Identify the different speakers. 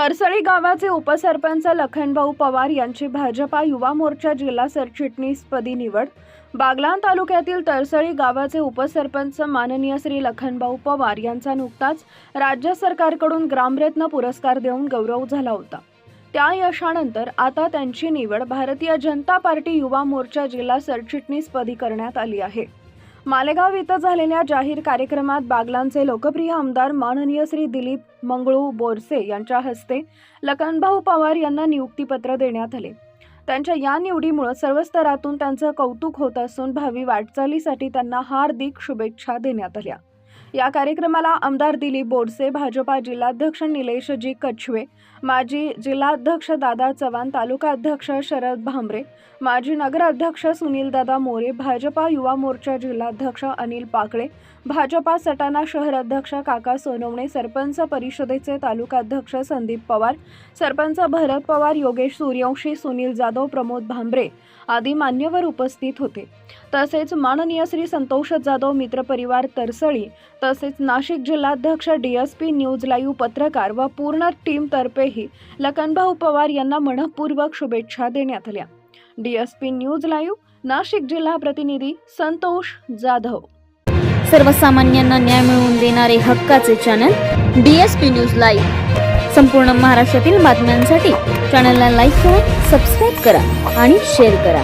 Speaker 1: तरसळी गावाचे उपसरपंच लखनभाऊ पवार यांची भाजपा युवा मोर्चा जिल्हा सरचिटणीसपदी निवड. बागलाण तालुक्यातील तरसळी गावाचे उपसरपंच माननीय श्री लखनभाऊ पवार यांचा नुकताच राज्य सरकारकडून ग्रामरत्न पुरस्कार देऊन गौरव झाला होता. त्या यशानंतर आता त्यांची निवड भारतीय जनता पार्टी युवा मोर्चा जिल्हा सरचिटणीसपदी करण्यात आली आहे. मालेगाव इथं झालेल्या जाहीर कार्यक्रमात बागलांचे लोकप्रिय आमदार माननीय श्री दिलीप मंगळू बोरसे यांच्या हस्ते लखनभाऊ पवार यांना नियुक्तीपत्र देण्यात आले. त्यांच्या या निवडीमुळे सर्व स्तरातून त्यांचं कौतुक होत असून भावी वाटचालीसाठी त्यांना हार्दिक शुभेच्छा देण्यात आल्या. या कार्यक्रमाला आमदार दिलीप बोरसे भाजपा जिल्हाध्यक्ष निलेशजी कछवे माजी जिल्हाध्यक्ष दादा चव्हाण तालुका अध्यक्ष शरद भांबरे माजी नगराध्यक्ष सुनीलदादा मोरे भाजपा युवा मोर्चा जिल्हाध्यक्ष अनिल पाकळे भाजपा सटाणा शहर अध्यक्ष काका सोनवणे सरपंच परिषदेचे तालुकाध्यक्ष संदीप पवार सरपंच भरत पवार योगेश सूर्यवंशी सुनील जाधव प्रमोद भांबरे आदी मान्यवर उपस्थित होते. तसेच माननीय श्री संतोष जाधव मित्रपरिवार तरसळी तसेच नाशिक जिल्हाध्यक्ष D S P news live पत्रकार व पूर्ण टीमतर्फेही लखनभाऊ पवार यांना मनपूर्वक शुभेच्छा देण्यात आल्या. D S P news live Nashik जिल्हा प्रतिनिधी संतोष जाधव.
Speaker 2: सर्वसामान्यांना न्याय मिळवून देणारे हक्काचे channel D S P news live. संपूर्ण महाराष्ट्रातील बातम्यांसाठी चॅनलला लाईक करा सबस्क्राईब करा आणि शेअर करा.